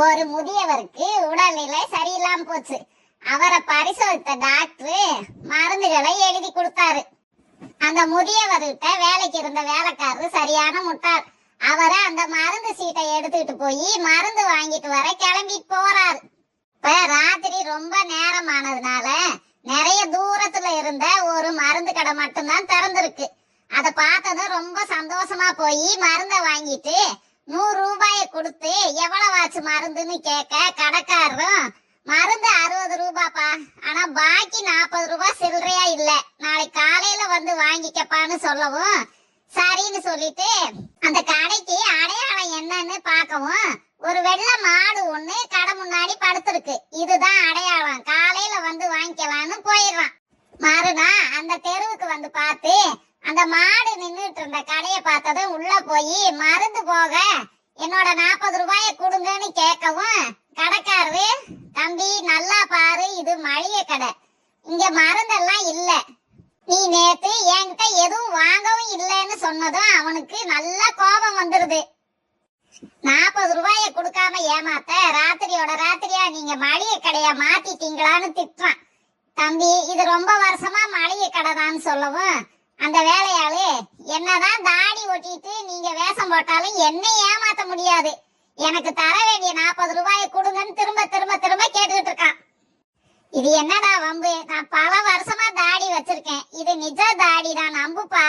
ஒரு முதியவருக்கு உடல்நிலை சரியில்லாம போச்சு. அவரை பரிசோதித்த டாக்டர் மருந்துகளை எழுதி கொடுத்தாரு. அந்த முதியவர்கிட்ட வேலைக்கு இருந்த வேலைக்காரரு சரியான முட்டார் அவரை அந்த மருந்து சீட்டை எடுத்துக்கிட்டு போய் மருந்து வாங்கிட்டு வர கிளம்பிட்டு போறாரு. இப்ப ராத்திரி ரொம்ப நேரமானதுனால நிறைய தூரத்துல இருந்த ஒரு மருந்து கடை மட்டும்தான் திறந்திருக்கு. அத பார்த்ததும் ரொம்ப சந்தோஷமா போய் மருந்த வாங்கிட்டு நூறு ரூபாய கொடுத்து எவ்வளவு ஆச்சு மருந்துன்னு கேட்க கடைக்காரரும் மருந்து அறுபது ரூபாப்பா. ஆனா பாக்கி நாற்பது ரூபாய் சில்லறையா இல்ல. நாளைக்கு காலையில வந்து வாங்கிக்கப்பான்னு சொல்லவும் சரின்னு சொல்லிட்டு அந்த கடைக்கு அடையாளம் என்னன்னு பார்க்கவும் ஒரு வெள்ளை மாடு ஒண்ணு கடை முன்னாடி படுத்திருக்கு. இதுதான் அடையாளம். காலையில வந்து வாங்கிக்கலாம்னு போயிடுறான். மறுநா அந்த தெருவுக்கு வந்து பார்த்து அந்த மாடு நின்னுட்டு இருந்த கடையை பார்த்ததும் உள்ள போய் மருந்து போக என்னோட நாற்பது ரூபாய கொடுங்கன்னு கேட்கவும் கடைக்காரரு தம்பி நல்லா பாரு இது மளிகை கடை. இங்க மருந்தெல்லாம் இல்ல. நீ நேத்து என்கிட்ட எதுவும் வாங்கவும் இல்லைன்னு சொன்னதும் அவனுக்கு நல்ல கோபம் வந்துருது. நாற்பது ரூபாய கொடுக்காம ஏமாத்த ராத்திரியோட ராத்திரியா நீங்க மளிகை கடைய மாத்திட்டீங்களான்னு திட்டுறான். தம்பி இது ரொம்ப வருஷமா மளிகை கடை தான் சொல்லவும் அந்த வேலையாளு என்னதான் தாடி ஒட்டிட்டு நீங்க வேஷம் போட்டாலும் என்ன ஏமாத்த முடியாது. எனக்கு தர வேண்டிய நாற்பது ரூபாயை கொடுங்கன்னு திரும்ப திரும்ப திரும்ப கேட்டுக்கிட்டு இருக்கான். இது என்னடா வம்பு? நான் பல வருஷமா தாடி வச்சிருக்கேன். இது நிஜ தாடி தான் நம்புப்பா.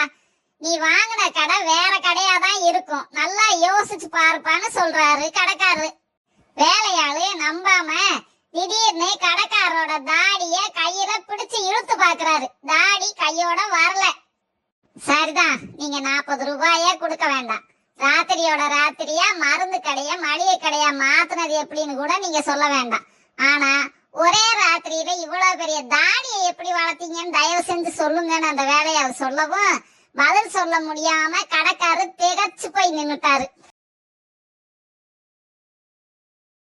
நீ வாங்கின கடை வேற கடையா தான் இருக்கும். நல்லா யோசிச்சு பாருப்பான்னு சொல்றாரு கடைக்காரரு வேலையாளு நம்பாம திடீர்னு கடைக்காரரோட தாடிய கையில பிடிச்சு இழுத்து பாக்குறாரு தாடி கையோட வரல. சரிதான் நீங்க நாற்பது ரூபாயே கொடுக்க வேண்டாம். ராத்திரியோட ராத்திரியா மருந்து கடைய மளிகை கடையா மாத்துனது எப்படின்னு கூட நீங்க சொல்ல வேண்டாம். ஆனா ஒரே ராத்திரியில இவ்வளவு பெரிய தாடியை எப்படி வளர்த்தீங்கன்னு தயவு செஞ்சு சொல்லுங்கன்னு அந்த வேலையை அவர் சொல்லவும் பதில் சொல்ல முடியாம கடைக்காரர் திகச்சு போய் நின்னுட்டாரு.